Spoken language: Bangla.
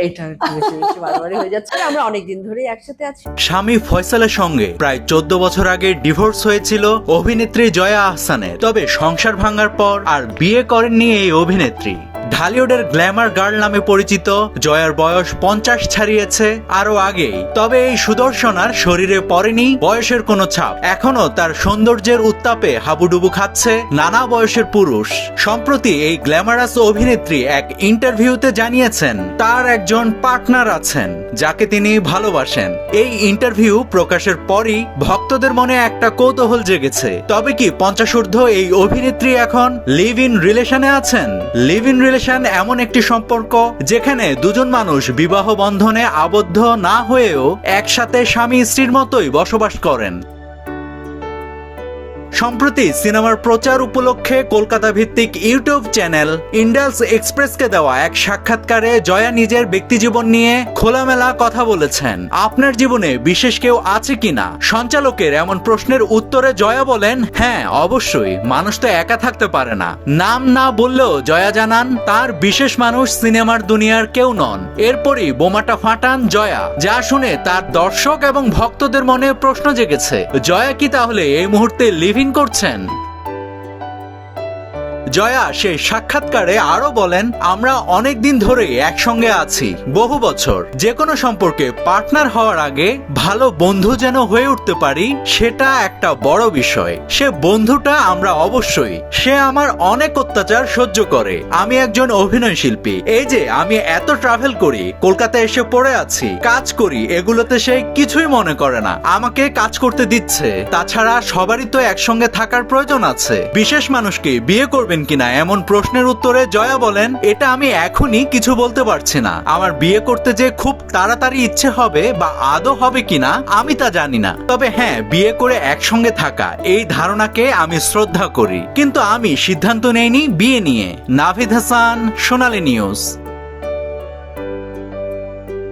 বেশি বারবারই হয়ে যাচ্ছে। আমরা অনেকদিন ধরেই একসাথে আছি। স্বামী ফয়সালের সঙ্গে প্রায় চোদ্দ বছর আগে ডিভোর্স হয়েছিল অভিনেত্রী জয়া আহসানের। তবে সংসার ভাঙার পর আর বিয়ে করেননি এই অভিনেত্রী। ঢালিউডের গ্ল্যামার গার্ল নামে পরিচিত, জয়ার বয়স পঞ্চাশ ছাড়িয়েছে আরও আগেই। তবে এই সুদর্শনার শরীরে পড়েনি বয়সের কোনো ছাপ। এখনও তার সৌন্দর্যের উত্তাপে হাবুডুবু খাচ্ছে নানা বয়সের পুরুষ। সম্প্রতি এই গ্ল্যামারাস অভিনেত্রী এক ইন্টারভিউতে জানিয়েছেন, তার একজন পার্টনার আছেন, যাকে তিনি ভালোবাসেন। এই ইন্টারভিউ প্রকাশের পরই ভক্তদের মনে একটা কৌতূহল জেগেছে। তবে কি পঞ্চাশোর্ধ্ব এই অভিনেত্রী এখন লিভ ইন রিলেশনে আছেন? লিভ ইন রিলেশন এমন একটি সম্পর্ক যেখানে দুজন মানুষ বিবাহ বন্ধনে আবদ্ধ না হয়েও একসাথে স্বামী স্ত্রীর মতোই বসবাস করেন। সম্প্রতি সিনেমার প্রচার উপলক্ষে কলকাতা ভিত্তিক ইউটিউব চ্যানেল ইন্ডালস এক্সপ্রেসকে দেওয়া এক সাক্ষাৎকারে জয়া নিজের ব্যক্তিজীবন নিয়ে খোলামেলা কথা বলেছেন। আপনার জীবনে বিশেষ কেউ আছে কিনা? সঞ্চালকের এমন প্রশ্নের উত্তরে জয়া বলেন হ্যাঁ অবশ্যই। মানুষ তো একা থাকতে পারে না। নাম না বললেও জয়া জানান, তার বিশেষ মানুষ সিনেমার দুনিয়ার কেউ নন। এরপরই বোমাটা ফাটান জয়া, যা শুনে তার দর্শক এবং ভক্তদের মনে প্রশ্ন জেগেছে, জয়া কি তাহলে এই মুহূর্তে লিভিং করছেন। জয়া সেই সাক্ষাৎকারে আরও বলেন, আমরা অনেক দিন ধরেই একসঙ্গে আছি, বহু বছর। যে কোনো সম্পর্কে পার্টনার হওয়ার আগে ভালো বন্ধু যেন হয়ে উঠতে পারি, সেটা একটা বড় বিষয়। সে বন্ধুটা আমরা অবশ্যই। সে আমার অনেক অত্যাচার সহ্য করে। আমি একজন অভিনয় শিল্পী। এই যে, আমি এত ট্রাভেল করি কলকাতায় এসে পড়ে আছি, কাজ করি, এগুলোতে সে কিছুই মনে করে না। আমাকে কাজ করতে দিচ্ছে। তাছাড়া সবারই তো একসঙ্গে থাকার প্রয়োজন আছে। বিশেষ মানুষকে বিয়ে করবেন কিনা এমন প্রশ্নের উত্তরে জয়া বলেন, এটা আমি এখনই কিছু বলতে পারছি না। আমার বিয়ে করতে যে খুব তাড়াতাড়ি ইচ্ছে হবে বা আদৌ হবে কিনা, আমি তা জানি না। তবে হ্যাঁ বিয়ে করে একসঙ্গে থাকা, এই ধারণাকে আমি শ্রদ্ধা করি। কিন্তু আমি সিদ্ধান্ত নেইনি বিয়ে নিয়ে। নাভিদ হাসান, সোনালী নিউজ।